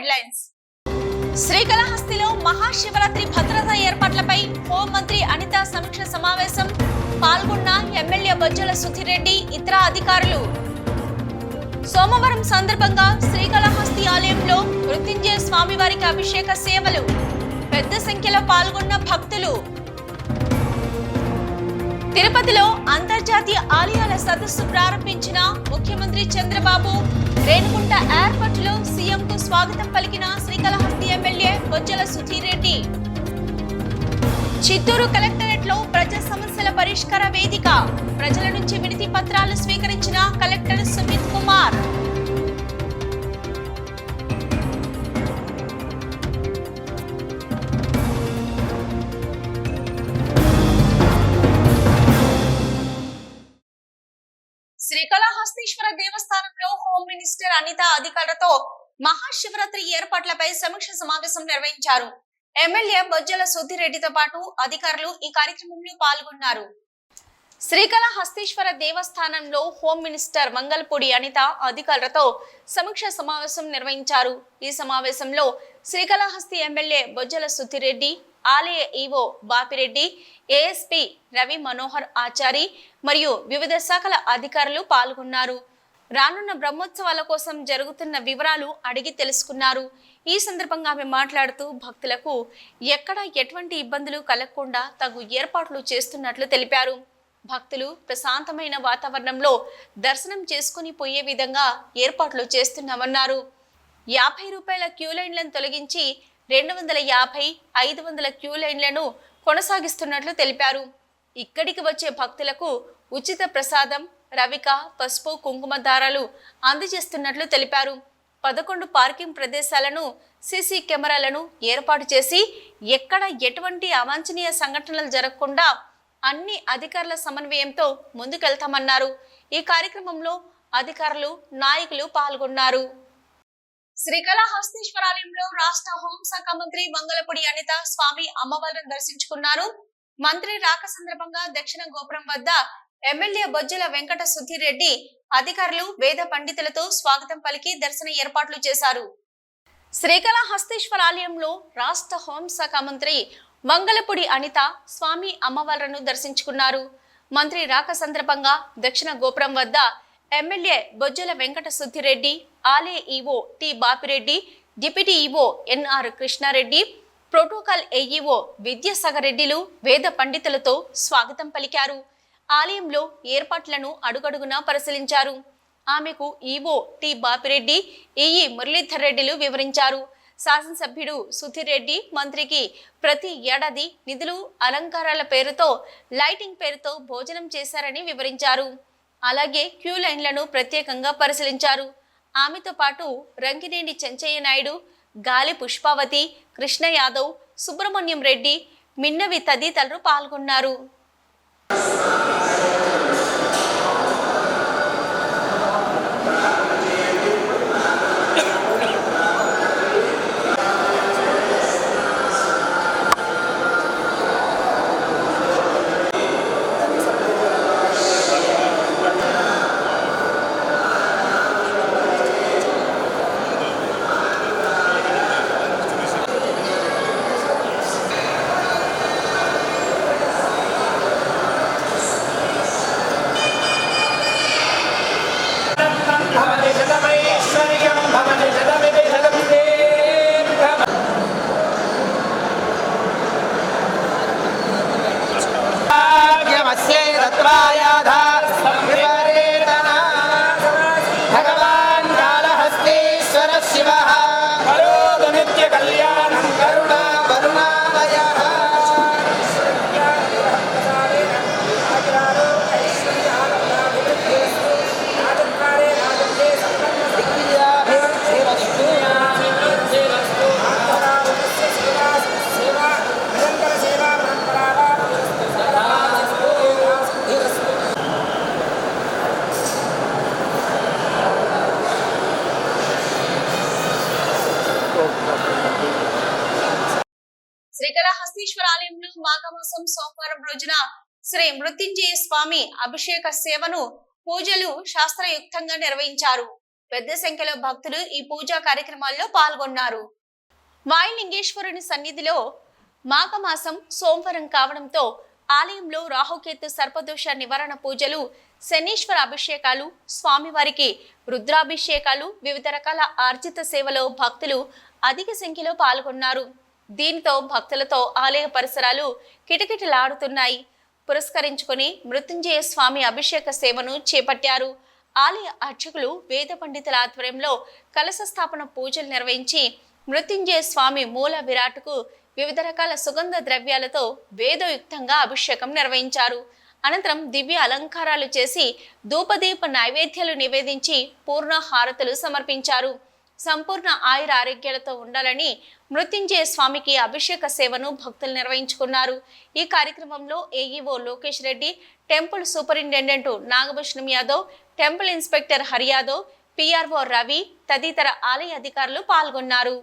Headlines. శ్రీకాళహస్తిలో Mahashivratri భద్రతా ఏర్పాట్లపై హోంమంత్రి అనిత సమీక్ష సమావేశం. పాల్గొన్న ఎమ్మెల్యే బొజ్జల సుధిరెడ్డి ఇతర అధికారులు. సోమవారం సందర్భంగా శ్రీకాళహస్తి ఆలయంలో మృత్యుంజయ స్వామివారికి అభిషేక సేవలు. పెద్ద సంఖ్యలో పాల్గొన్న భక్తులు. తిరుపతిలో అంతర్జాతీయ ఆలయాల సదస్సు ప్రారంభించిన ముఖ్యమంత్రి చంద్రబాబు రేణుగుంట ఎయిర్పోర్ట్ సీఎంకు సీఎం కు స్వాగతం పలికిన శ్రీకాళహస్తి ఎమ్మెల్యే బొజ్జల సుధీర్ రెడ్డి. చిత్తూరు కలెక్టరేట్లో ప్రజా సమస్యల పరిష్కార వేదిక. ప్రజల నుంచి వినతి పత్రాలు స్వీకరించిన కలెక్టర్ సుమిత్ కుమార్. మినిస్టర్ అధికారులతో మహాశివరాత్రి ఏర్పాట్లపై సమీక్ష సమావేశం నిర్వహించారు. ఎమ్మెల్యే బొజ్జల సుద్దిరెడ్డితో పాటు అధికారులు ఈ కార్యక్రమంలో పాల్గొన్నారు. శ్రీకాళహస్తీశ్వర దేవస్థానంలో హోమ్ మినిస్టర్ మంగళపూడి అనిత అధికారులతో సమీక్ష సమావేశం నిర్వహించారు. ఈ సమావేశంలో శ్రీకాళహస్తి ఎమ్మెల్యే బొజ్జల సుద్దిరెడ్డి ఆలయ ఈవో బాపిరెడ్డి ఏఎస్పి రవి మనోహర్ ఆచారి మరియు వివిధ శాఖల అధికారులు పాల్గొన్నారు. రానున్న బ్రహ్మోత్సవాల కోసం జరుగుతున్న వివరాలు అడిగి తెలుసుకున్నారు. ఈ సందర్భంగా ఆమె మాట్లాడుతూ భక్తులకు ఎక్కడ ఎటువంటి ఇబ్బందులు కలగకుండా తగు ఏర్పాట్లు చేస్తున్నట్లు తెలిపారు. భక్తులు ప్రశాంతమైన వాతావరణంలో దర్శనం చేసుకుని పోయే విధంగా ఏర్పాట్లు చేస్తున్నామన్నారు. యాభై రూపాయల క్యూ లైన్లను తొలగించి రెండు వందల యాభై ఐదు వందల క్యూ లైన్లను కొనసాగిస్తున్నట్లు తెలిపారు. ఇక్కడికి వచ్చే భక్తులకు ఉచిత ప్రసాదం రవిక పసుపు కుంకుమ దారాలు అందజేస్తున్నట్లు తెలిపారు. పదకొండు పార్కింగ్ ప్రదేశాలను సీసీ కెమెరాలను ఏర్పాటు చేసి ఎక్కడ ఎటువంటి అవాంఛనీయ సంఘటనలు జరగకుండా అన్ని అధికారుల సమన్వయంతో ముందుకెళ్తామన్నారు. ఈ కార్యక్రమంలో అధికారులు నాయకులు పాల్గొన్నారు. శ్రీకాళహస్తీశ్వరాలయంలో రాష్ట్ర హోంశాఖ మంత్రి మంగళపూడి అనిత స్వామి అమ్మవారిని దర్శించుకున్నారు. మంత్రి రాక సందర్భంగా దక్షిణ గోపురం వద్ద ఎమ్మెల్యే బొజ్జల వెంకట సుధీరెడ్డి అధికారులు వేద పండితులతో స్వాగతం పలికి దర్శన ఏర్పాట్లు చేశారు. శ్రీకాళహస్తీశ్వర ఆలయంలో రాష్ట్ర హోంశాఖ మంత్రి మంగళపూడి అనిత స్వామి అమ్మవార్లను దర్శించుకున్నారు. మంత్రి రాక సందర్భంగా దక్షిణ గోపురం వద్ద ఎమ్మెల్యే బొజ్జల వెంకట సుధిరెడ్డి ఆలయ EO T Bapi Reddy deputy EO NR Krishna Reddy protocol AEO Vidyasagar రెడ్డిలు వేద పండితులతో స్వాగతం పలికారు. ఆలయంలో ఏర్పాట్లను అడుగడుగునా పరిశీలించారు. ఆమెకు EO T Bapi Reddy EE Muralidhar రెడ్డిలు వివరించారు. శాసనసభ్యుడు సుధీర్ రెడ్డి మంత్రికి ప్రతి ఏడాది నిధులు అలంకారాల పేరుతో లైటింగ్ పేరుతో భోజనం చేశారని వివరించారు. అలాగే క్యూ లైన్లను ప్రత్యేకంగా పరిశీలించారు. ఆమెతో పాటు రంగినేని చెంచయ్య నాయుడు గాలి పుష్పావతి కృష్ణ యాదవ్ సుబ్రహ్మణ్యం రెడ్డి మిన్నవి తదితరులు పాల్గొన్నారు. Música స్వామి అభిషేక సేవను పూజలు శాస్త్రయుక్తంగా నిర్వహించారు. పెద్ద సంఖ్యలో భక్తులు ఈ పూజా కార్యక్రమాల్లో పాల్గొన్నారు. వాయులింగేశ్వరుని సన్నిధిలో మాఘమాసం సోమవారం కావడంతో ఆలయంలో రాహుకేతు సర్పదోష నివారణ పూజలు శనీశ్వర అభిషేకాలు స్వామివారికి రుద్రాభిషేకాలు వివిధ రకాల ఆర్జిత సేవలో భక్తులు అధిక సంఖ్యలో పాల్గొన్నారు. దీంతో భక్తులతో ఆలయ పరిసరాలు కిటకిటలాడుతున్నాయి. పురస్కరించుకొని మృత్యుంజయ స్వామి అభిషేక సేవను చేపట్టారు. ఆలయ అర్చకులు వేద పండితుల ఆధ్వర్యంలో కలశ స్థాపన పూజలు నిర్వహించి మృత్యుంజయ స్వామి మూల విరాట్కు వివిధ రకాల సుగంధ ద్రవ్యాలతో వేదయుక్తంగా అభిషేకం నిర్వహించారు. అనంతరం దివ్య అలంకారాలు చేసి ధూపదీప నైవేద్యాలు నివేదించి పూర్ణ హారతులు సమర్పించారు. సంపూర్ణ ఆయుర ఆరోగ్యాలతో ఉండాలని మృత్యుంజయ స్వామికి అభిషేక సేవను భక్తులు నిర్వహించుకున్నారు. ఈ కార్యక్రమంలో AEO Lokesh Reddy temple superintendent Nagabhushanam Yadav temple inspector Hari Yadav PRO Ravi తదితర ఆలయ అధికారులు పాల్గొన్నారు.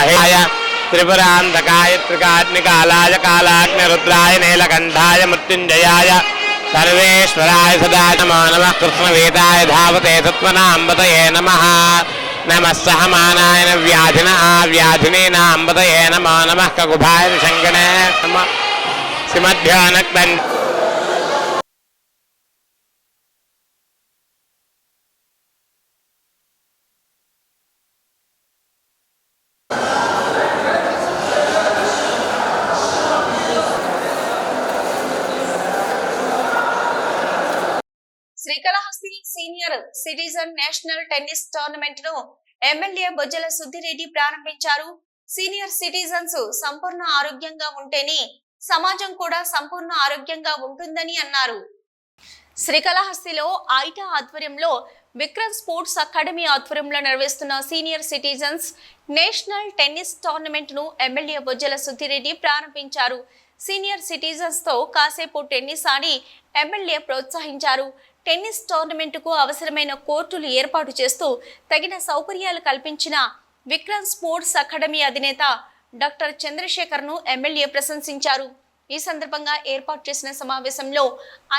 అహేయ త్రిపురాంతకాయ త్రికాగ్నికాలాయ కాలాగ్నిరుద్రాయ నీలకంఠాయ మృత్యుంజయాయ సర్వేశ్వరాయ సదా నమో నమ కృష్ణవేదాయ ధావతే సత్వనాంబతయే నమ. नमस्सह मानायन व्याधिन आव्याधिनेन अम्बतये नमो नमः ककुभाय शङ्कणे सिमध्यानक्तन् సిటిజన్ నేషనల్ టెన్నిస్ టోర్నమెంట్ను ఎమ్మెల్యే బొజ్జల సుద్దిరెడ్డి ప్రారంభించారు. సీనియర్ సిటిజన్స్ సంపూర్ణ ఆరోగ్యంగా ఉంటేనే సమాజం కూడా సంపూర్ణ ఆరోగ్యంగా ఉంటుందని అన్నారు. శ్రీకాళహస్తిలో ఐటా ఆధ్వర్యంలో విక్రమ్ స్పోర్ట్స్ అకాడమీ ఆధ్వర్యంలో నిర్వహిస్తున్న సీనియర్ సిటిజన్స్ నేషనల్ టెన్నిస్ టోర్నమెంట్ను ఎమ్మెల్యే బొజ్జల సుద్దిరెడ్డి ప్రారంభించారు. సీనియర్ సిటిజన్స్తో కాసేపు టెన్నిస్ ఆడి ఎమ్మెల్యే ప్రోత్సహించారు. టెన్నిస్ టోర్నమెంటుకు అవసరమైన కోర్టులు ఏర్పాటు చేస్తూ తగిన సౌకర్యాలు కల్పించిన విక్రమ్ స్పోర్ట్స్ అకాడమీ అధినేత డాక్టర్ చంద్రశేఖర్ను ఎమ్మెల్యే ప్రశంసించారు. ఈ సందర్భంగా ఏర్పాటు చేసిన సమావేశంలో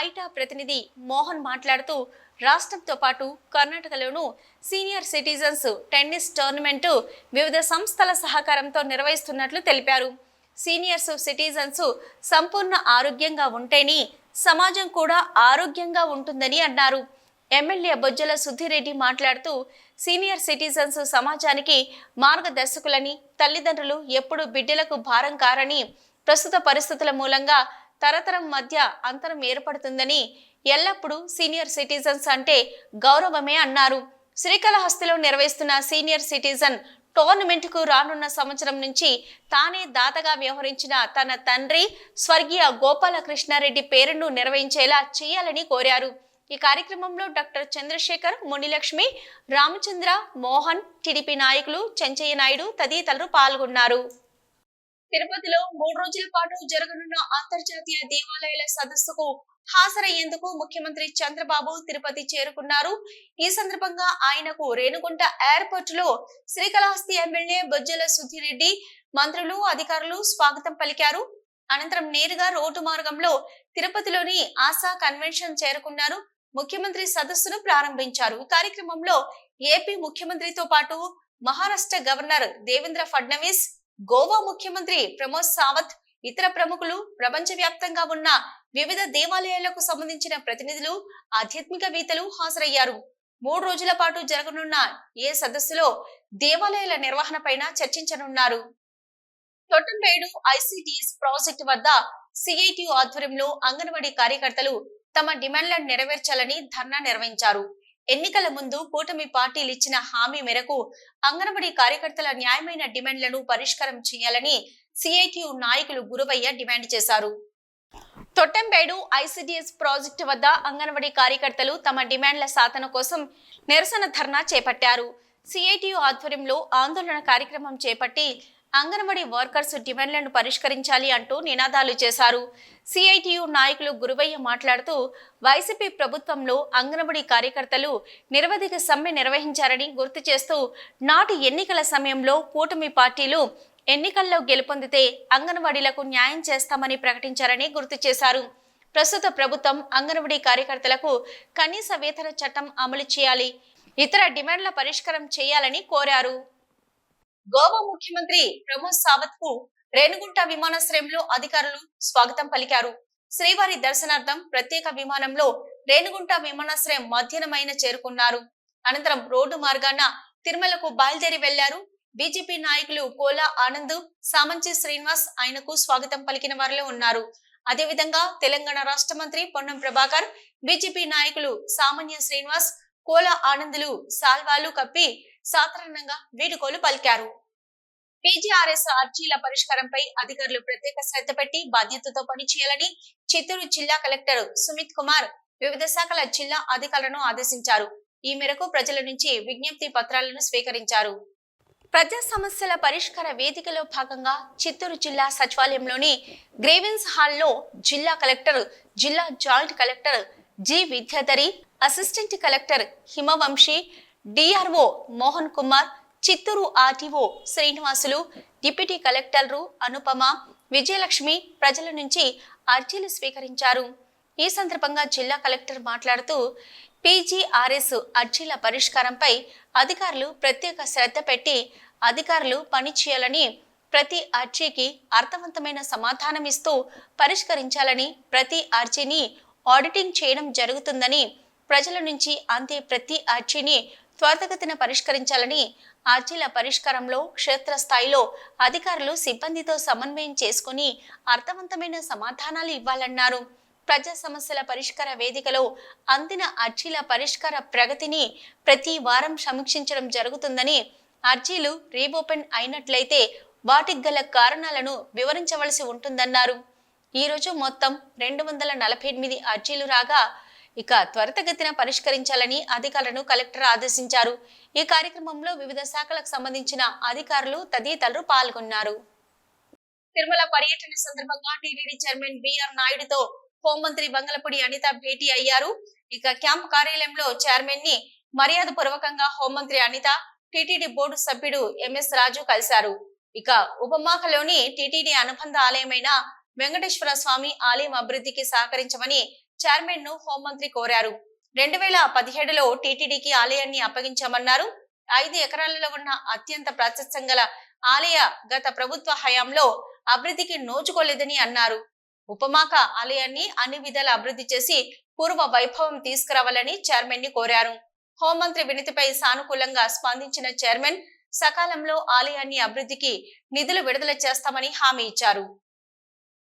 ఐటా ప్రతినిధి మోహన్ మాట్లాడుతూ రాష్ట్రంతో పాటు కర్ణాటకలోనూ సీనియర్ సిటిజన్స్ టెన్నిస్ టోర్నమెంటు వివిధ సంస్థల సహకారంతో నిర్వహిస్తున్నట్లు తెలిపారు. సీనియర్స్ సిటిజన్స్ సంపూర్ణ ఆరోగ్యంగా ఉంటేనే సమాజం కూడా ఆరోగ్యంగా ఉంటుందని అన్నారు. ఎమ్మెల్యే బొజ్జల సుద్దిరెడ్డి మాట్లాడుతూ సీనియర్ సిటిజన్స్ సమాజానికి మార్గదర్శకులని తల్లిదండ్రులు ఎప్పుడు బిడ్డలకు భారం కారని ప్రస్తుత పరిస్థితుల మూలంగా తరతరం మధ్య అంతరం ఏర్పడుతుందని ఎల్లప్పుడూ సీనియర్ సిటిజన్స్ అంటే గౌరవమే అన్నారు. శ్రీకాళహస్తిలో నిర్వహిస్తున్న సీనియర్ సిటిజన్ టోర్నమెంట్కు రానున్న సంవత్సరం నుంచి తానే దాతగా వ్యవహరించిన తన తండ్రి స్వర్గీయ గోపాలకృష్ణారెడ్డి పేరును నిర్వహించేలా చేయాలని కోరారు. ఈ కార్యక్రమంలో డాక్టర్ చంద్రశేఖర్ మునిలక్ష్మి రామచంద్ర మోహన్ టిడిపి నాయకులు చెంచయ్య నాయుడు తదితరులు పాల్గొన్నారు. తిరుపతిలో మూడు రోజుల పాటు జరగనున్న అంతర్జాతీయ దేవాలయాల సదస్సుకు హాజరయ్యేందుకు ముఖ్యమంత్రి చంద్రబాబు తిరుపతి చేరుకున్నారు. ఈ సందర్భంగా ఆయనకు రేణుగుంట ఎయిర్పోర్ట్లో శ్రీకాళహస్తి ఎమ్మెల్యే బొజ్జల సుధిరెడ్డి మంత్రులు అధికారులు స్వాగతం పలికారు. అనంతరం నేరుగా రోడ్డు మార్గంలో తిరుపతిలోని ఆశా కన్వెన్షన్ చేరుకున్నారు. ముఖ్యమంత్రి సదస్సును ప్రారంభించారు. ఈ కార్యక్రమంలో ఏపీ ముఖ్యమంత్రితో పాటు మహారాష్ట్ర గవర్నర్ దేవేంద్ర ఫడ్నవీస్ గోవా ముఖ్యమంత్రి ప్రమోద్ సావత్ ఇతర ప్రముఖులు ప్రపంచవ్యాప్తంగా ఉన్న వివిధ దేవాలయాలకు సంబంధించిన ప్రతినిధులు ఆధ్యాత్మికవేత్తలు హాజరయ్యారు. మూడు రోజుల పాటు జరగనున్న ఏ సదస్సులో దేవాలయాల నిర్వహణ పైన చర్చించనున్నారు. తొట్టంపేడు ఐసిడిఎస్ ప్రాజెక్టు వద్ద సిఐటియు ఆధ్వర్యంలో అంగన్వాడీ కార్యకర్తలు తమ డిమాండ్లను నెరవేర్చాలని ధర్నా నిర్వహించారు. ఎన్నికల ముందు కూటమి పార్టీలు ఇచ్చిన హామీ మేరకు అంగన్వాడీ కార్యకర్తల న్యాయమైన డిమాండ్లను పరిష్కారం చేయాలని సిఐటియు నాయకులు గురువయ్య డిమాండ్ చేశారు. తొట్టెంపేడు ఐసిడిఎస్ ప్రాజెక్టు వద్ద అంగన్వాడీ కార్యకర్తలు తమ డిమాండ్ల సాధన కోసం నిరసన ధర్నా చేపట్టారు. సిఐటియు ఆధ్వర్యంలో ఆందోళన కార్యక్రమం చేపట్టి అంగన్వాడీ వర్కర్స్ డిమాండ్లను పరిష్కరించాలి అంటూ నినాదాలు చేశారు. సిఐటియు నాయకులు గురువయ్య మాట్లాడుతూ వైసీపీ ప్రభుత్వంలో అంగన్వాడీ కార్యకర్తలు నిరవధిక సమ్మె నిర్వహించారని గుర్తు చేస్తూ నాటి ఎన్నికల సమయంలో కూటమి పార్టీలు ఎన్నికల్లో గెలుపొందితే అంగన్వాడీలకు న్యాయం చేస్తామని ప్రకటించారని గుర్తు చేశారు. ప్రస్తుత ప్రభుత్వం అంగన్వాడీ కార్యకర్తలకు కనీస వేతన చట్టం అమలు చేయాలి. ఇతర డిమాండ్ల పరిష్కారం చేయాలని కోరారు. గోవా ముఖ్యమంత్రి ప్రమోద్ సావత్కు రేణుగుంట విమానాశ్రయంలో అధికారులు స్వాగతం పలికారు. శ్రీవారి దర్శనార్థం ప్రత్యేక విమానంలో రేణుగుంట విమానాశ్రయం మధ్యాహ్నమైన చేరుకున్నారు. అనంతరం రోడ్డు మార్గాన తిరుమలకు బయలుదేరి వెళ్ళారు. బీజేపీ నాయకులు కోలా ఆనంద్ సామంచి శ్రీనివాస్ ఆయనకు స్వాగతం పలికిన వారిలో ఉన్నారు. అదేవిధంగా తెలంగాణ రాష్ట్ర మంత్రి పొన్నం ప్రభాకర్ బీజేపీ నాయకులు సామాన్య శ్రీనివాస్ కోలా ఆనందులు సాల్వాలు కప్పి సాధారణంగా వీడుకోలు పలికారు. పీజీఆర్ఎస్ అర్జీల పరిష్కారంపై అధికారులు ప్రత్యేక శ్రద్ధ పెట్టి బాధ్యతతో పనిచేయాలని చిత్తూరు జిల్లా కలెక్టర్ సుమిత్ కుమార్ వివిధ శాఖల జిల్లా అధికారులను ఆదేశించారు. ఈ మేరకు ప్రజల నుంచి విజ్ఞప్తి పత్రాలను స్వీకరించారు. ప్రజా సమస్యల పరిష్కార వేదికలో భాగంగా చిత్తూరు జిల్లా సచివాలయంలోని గ్రేవెన్స్ హాల్లో జిల్లా కలెక్టర్ జిల్లా joint collector G. Vidyadhari assistant collector Himavamshi DRO Mohan Kumar Chittoor RTO Srinivasulu deputy కలెక్టర్లు అనుపమ విజయలక్ష్మి ప్రజల నుంచి అర్జీలు స్వీకరించారు. ఈ సందర్భంగా జిల్లా కలెక్టర్ మాట్లాడుతూ పీజీఆర్ఎస్ అర్జీల పరిష్కారంపై అధికారులు ప్రత్యేక శ్రద్ధ పెట్టి అధికారులు పనిచేయాలని ప్రతి అర్జీకి అర్థవంతమైన సమాధానం ఇస్తూ పరిష్కరించాలని ప్రతి అర్జీని ఆడిటింగ్ చేయడం జరుగుతుందని ప్రజల నుంచి అందే ప్రతి అర్జీని త్వరితగతిన పరిష్కరించాలని అర్జీల పరిష్కారంలో క్షేత్రస్థాయిలో అధికారులు సిబ్బందితో సమన్వయం చేసుకుని అర్థవంతమైన సమాధానాలు ఇవ్వాలన్నారు. ప్రజా సమస్యల పరిష్కార వేదికలో అందిన అర్జీల పరిష్కార ప్రగతిని ప్రతి వారం సమీక్షించడం జరుగుతుందని అర్జీలు రీఓపెన్ అయినట్లయితే వాటికి గల కారణాలను వివరించవలసి ఉంటుందన్నారు. ఈరోజు మొత్తం రెండు వందల నలభై ఎనిమిది అర్జీలు రాగా ఇక త్వరితగతిన పరిష్కరించాలని అధికారులను కలెక్టర్ ఆదేశించారు. ఈ కార్యక్రమంలో వివిధ శాఖలకు సంబంధించిన అధికారులు తదితరులు పాల్గొన్నారు. తిరుమల పర్యటన సందర్భంగా టీడీడీ చైర్మన్ బిఆర్ నాయుడుతో హోంమంత్రి బంగలపూడి అనిత భేటీ అయ్యారు. ఇక క్యాంప్ కార్యాలయంలో చైర్మన్ని మర్యాద పూర్వకంగా హోంమంత్రి అనిత టిటిడి బోర్డు సభ్యుడు ఎంఎస్ రాజు కలిశారు. ఇక ఉపమాఖలోని టిటిడి అనుబంధ ఆలయమైన వెంకటేశ్వర స్వామి ఆలయం అభివృద్ధికి సహకరించమని చైర్మన్ను హోంమంత్రి కోరారు. రెండు వేల పదిహేడులో టీటీడీకి ఆలయాన్ని అప్పగించామన్నారు. ఐదు ఎకరాలలో ఉన్న అత్యంత ప్రాశస్త్యం గల ఆలయ గత ప్రభుత్వ హయాంలో అభివృద్ధికి నోచుకోలేదని అన్నారు. ఉపమాక ఆలయాన్ని అన్ని విధాల అభివృద్ధి చేసి పూర్వ వైభవం తీసుకురావాలని చైర్మన్ని కోరారు. హోంమంత్రి వినతిపై సానుకూలంగా స్పందించిన చైర్మన్ సకాలంలో ఆలయాన్ని అభివృద్ధికి నిధులు విడుదల చేస్తామని హామీ ఇచ్చారు.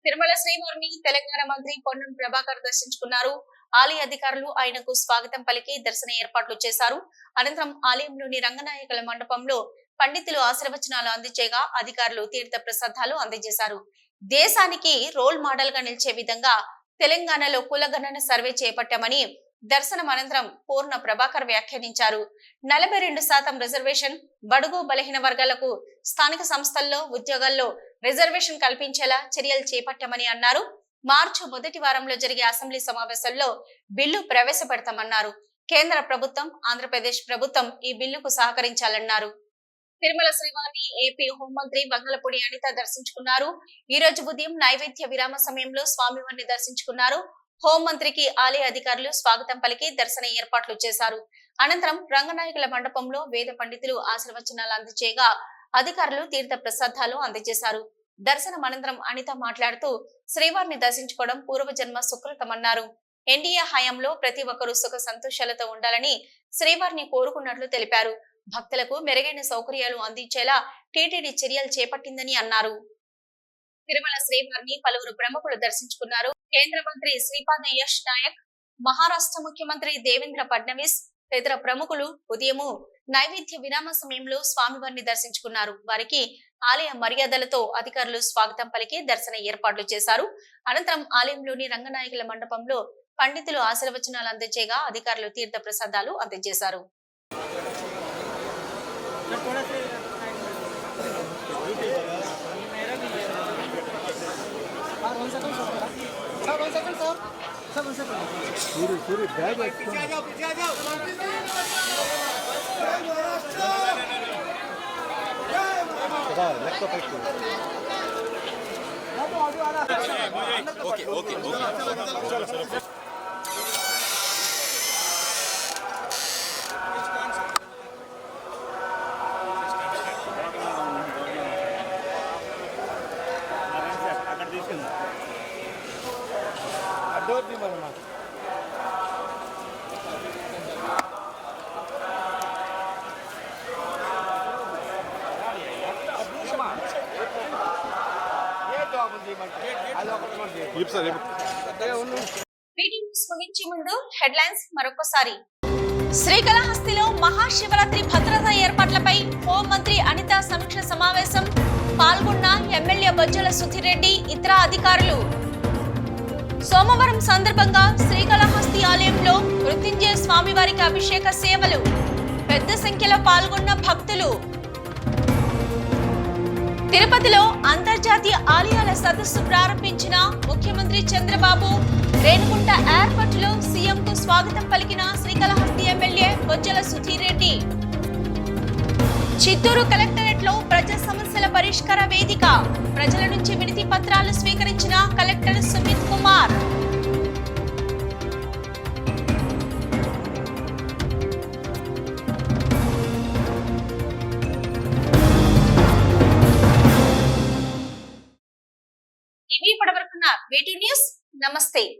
తిరుమల శ్రీవారిని తెలంగాణ మంత్రి పొన్నం ప్రభాకర్ దర్శించుకున్నారు. ఆలయ అధికారులు ఆయనకు స్వాగతం పలికి దర్శన ఏర్పాట్లు చేశారు. అనంతరం ఆలయంలోని రంగనాయకుల మండపంలో పండితులు ఆశీర్వచనాలు అందించేగా అధికారులు తీర్థ ప్రసాదాలు అందజేశారు. దేశానికి రోల్ మోడల్గా నిలిచే విధంగా తెలంగాణలో కులగణన సర్వే చేపట్టామని దర్శనం అనంతరం పూర్ణ ప్రభాకర్ వ్యాఖ్యానించారు. నలభై రెండు శాతం రిజర్వేషన్ బడుగు బలహీన వర్గాలకు స్థానిక సంస్థల్లో ఉద్యోగాల్లో రిజర్వేషన్ కల్పించేలా చర్యలు చేపట్టామని అన్నారు. మార్చి మొదటి వారంలో జరిగే అసెంబ్లీ సమావేశంలో బిల్లు ప్రవేశపెడతామన్నారు. కేంద్ర ప్రభుత్వం ఆంధ్రప్రదేశ్ ప్రభుత్వం ఈ బిల్లుకు సహకరించాలన్నారు. తిరుమల శ్రీవారిని ఏపీ హోంమంత్రి వంగలపూడి అనిత దర్శించుకున్నారు. ఈ రోజు ఉదయం నైవేద్య విరామ సమయంలో స్వామివారిని దర్శించుకున్నారు. హోంమంత్రికి ఆలయ అధికారులు స్వాగతం పలికి దర్శన ఏర్పాట్లు చేశారు. అనంతరం రంగనాయకుల మండపంలో వేద పండితులు ఆశీర్వచనాలు అందజేయగా అధికారులు తీర్థ ప్రసాదాలు అందజేశారు. దర్శనం అనంతరం అనిత మాట్లాడుతూ శ్రీవారిని దర్శించుకోవడం పూర్వజన్మ సుకృతమన్నారు. ఎన్డీఏ హయాంలో ప్రతి ఒక్కరూ సుఖ సంతోషాలతో ఉండాలని శ్రీవారిని కోరుకున్నట్లు తెలిపారు. భక్తులకు మెరుగైన సౌకర్యాలు అందించేలా టీటీడీ చర్యలు చేపట్టిందని అన్నారు. తిరుమల శ్రీవారిని పలువురు ప్రముఖులు దర్శించుకున్నారు. కేంద్ర మంత్రి శ్రీపాద యష్ నాయక్ మహారాష్ట్ర ముఖ్యమంత్రి దేవేంద్ర ఫడ్నవీస్ తదితర ప్రముఖులు ఉదయము నైవేద్య విరామ సమయంలో స్వామివారిని దర్శించుకున్నారు. వారికి ఆలయ మర్యాదలతో అధికారులు స్వాగతం పలికి దర్శన ఏర్పాట్లు చేశారు. అనంతరం ఆలయంలోని రంగనాయకుల మండపంలో పండితులు ఆశీర్వచనాలు అందించేగా అధికారులు తీర్థ ప్రసాదాలు అందజేశారు. ओके ओके ओके మరొకసారి శ్రీకాళహస్తిలో మహాశివరాత్రి భద్రతా ఏర్పాట్లపై హోంమంత్రి అనిత సమీక్ష సమావేశం. పాల్గొన్న ఎమ్మెల్యే బొజ్జల సుధిరెడ్డి ఇతర అధికారులు. సోమవారం సందర్భంగా శ్రీకాళహస్తి ఆలయంలో మృత్యుంజయ స్వామివారికి అభిషేక సేవలు. పెద్ద సంఖ్యలో పాల్గొన్న భక్తులు. తిరుపతిలో అంతర్జాతీయ ఆలయాల సదస్సు ప్రారంభించిన ముఖ్యమంత్రి చంద్రబాబు రేణుగుంట ఎయిర్పోర్ట్లో సీఎం కు స్వాగతం పలికిన శ్రీకాళహస్తి ఎమ్మెల్యే బొజ్జల సుధీర్ రెడ్డి. చిత్తూరు కలెక్టరేట్లో ప్రజా సమస్యల పరిష్కార వేదిక. ప్రజల నుంచి వినతి పత్రాలు స్వీకరించిన కలెక్టర్ సుమిత్ కుమార్. same.